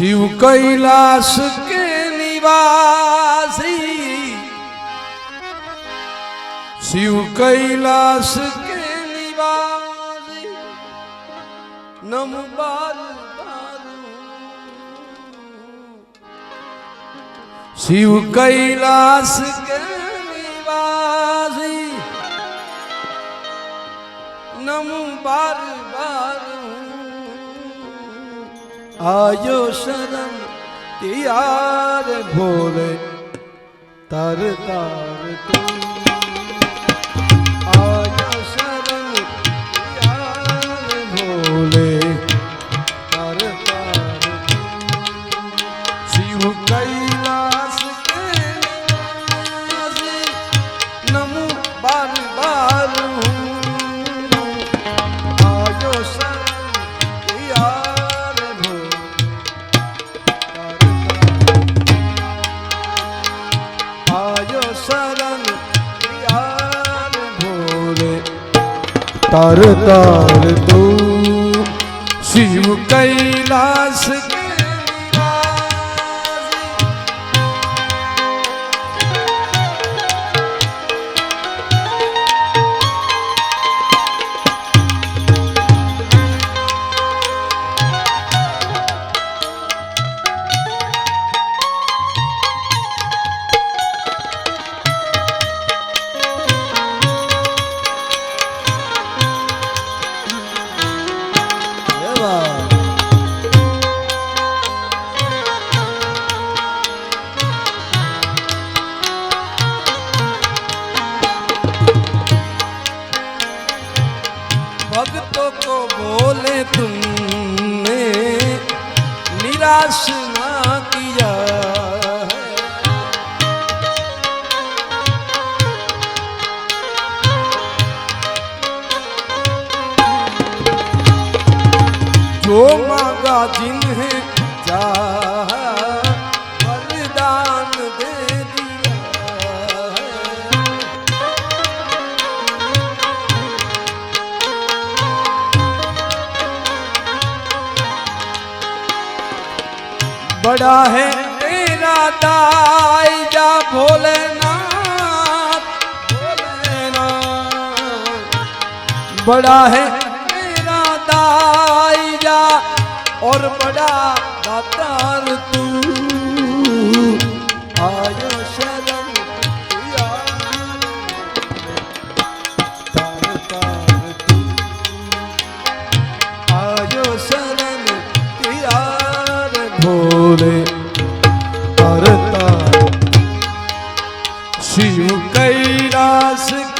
શિવ કૈલાસ કે નિવાસી? શિવ કૈલાસ કે નિવાસી? નમ બાલ શિવ કૈલાસ કે નિવાસી? નમ બાર બાર આયો શરમ તિયાર ભોલે તર તાર તું તાર તાર તું શિવ કઈ i'm Yahshua. પડા હે તેરા દાઈ જા ભોલેનાથ ભોલેનાથ બડા હે તેરા દાઈ જા ઓર બડા દાતાર તું આયો રે હરતા શિવ કૈલાસ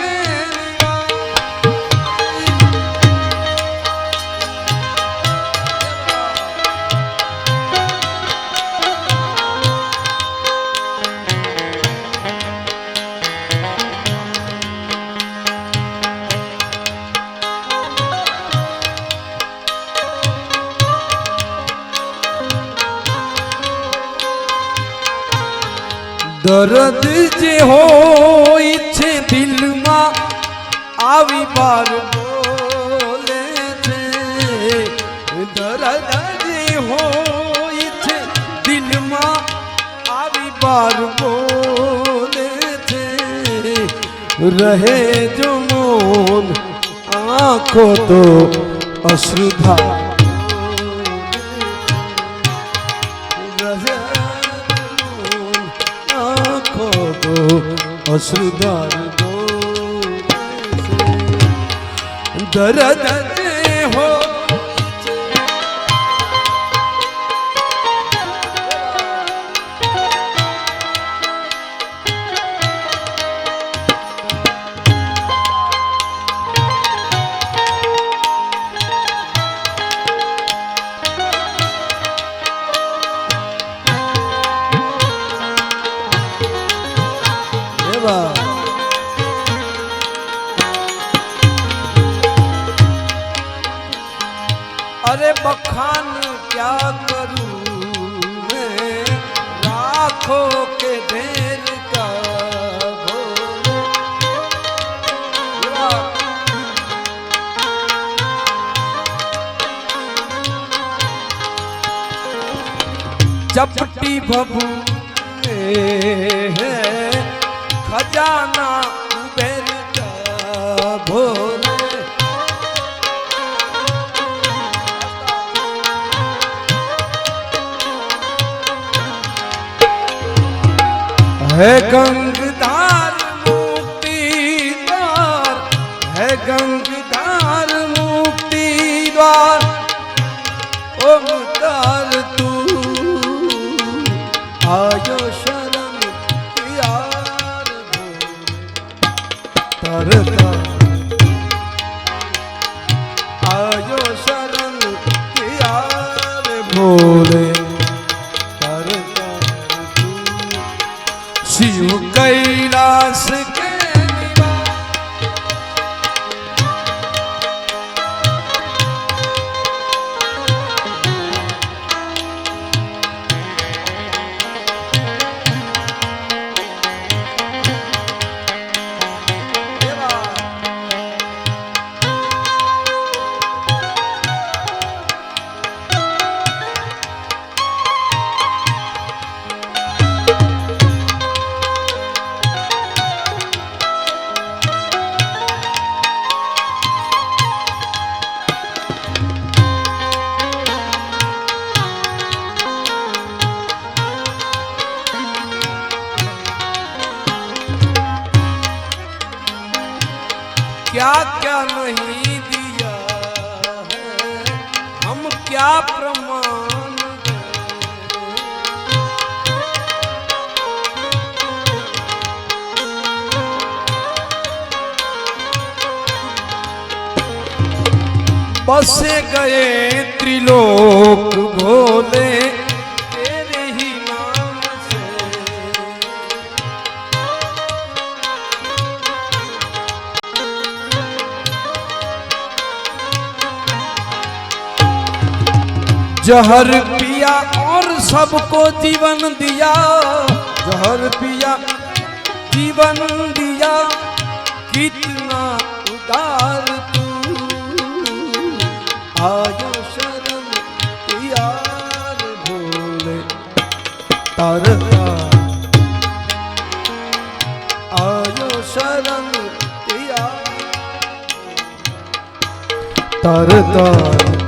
દર્દ જે હોય છે દિલમાં, આવી બાર બોલે છે. દર્દ જે હોય છે દિલમાં, આવી બાર બોલે છે. રહે જો મોન, આંખો તો અશ્રુધા અશ્રુધાર દરદ देवा अरे बखान क्या करूँ मैं? राखो के देर का चपटी बबू है ખજાના ઉભેરી ભોલે હે ગંગ holy. बसे गए त्रिलोक भोले। तेरे ही नाम से। जहर पिया और सबको जीवन दिया। जहर पिया, जीवन दिया। कितना उदार આજ શરમ યાર ભોલે તારતા આયો શરમ યાર તરતા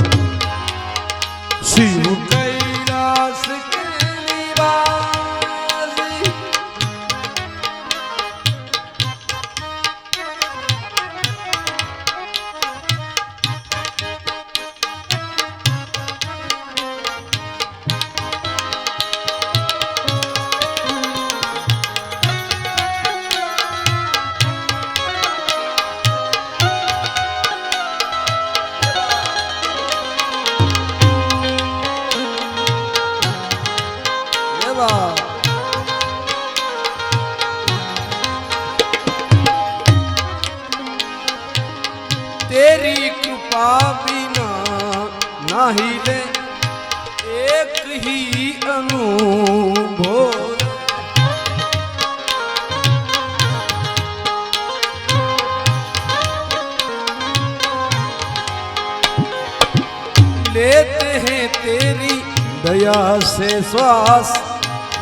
માહીને એક હી અનુભો લેતે હે તેરી દયા સે શ્વાસ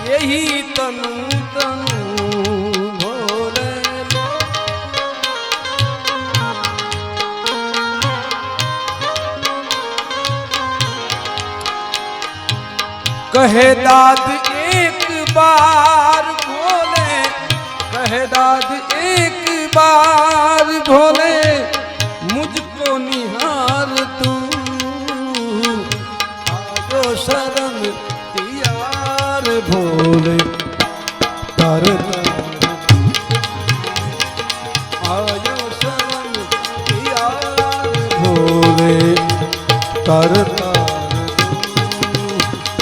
યહી તનુ તન કહે દાદ એક બાર ભોલે કહે દાદ એક બાર ભોલે મુજકો નિહાર તું આજો શરમ તિયાર ભોલે તાર તરતા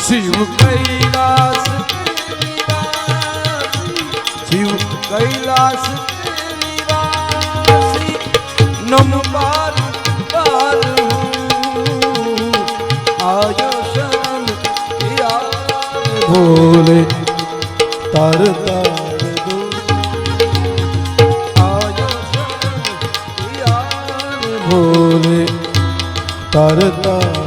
શિવ કૈલાસ. શિવ કૈલાસ. નમ પાર પાર આયો શરણ ભોલે તાર તાર ભોલે તાર તાર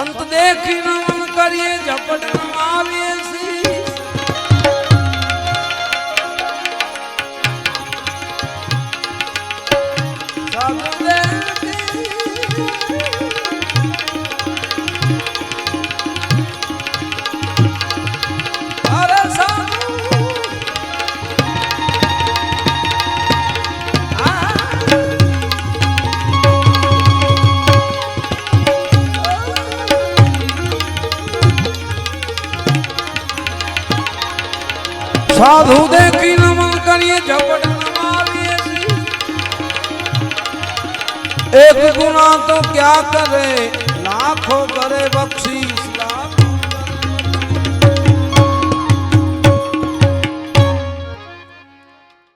સંત દેખી નમન કરીએ ઝપટ નમાવીએ સાધુ દેખી નમન કરીએ. એક ગુના તો ક્યાં કરે લાખો કરે બક્ષી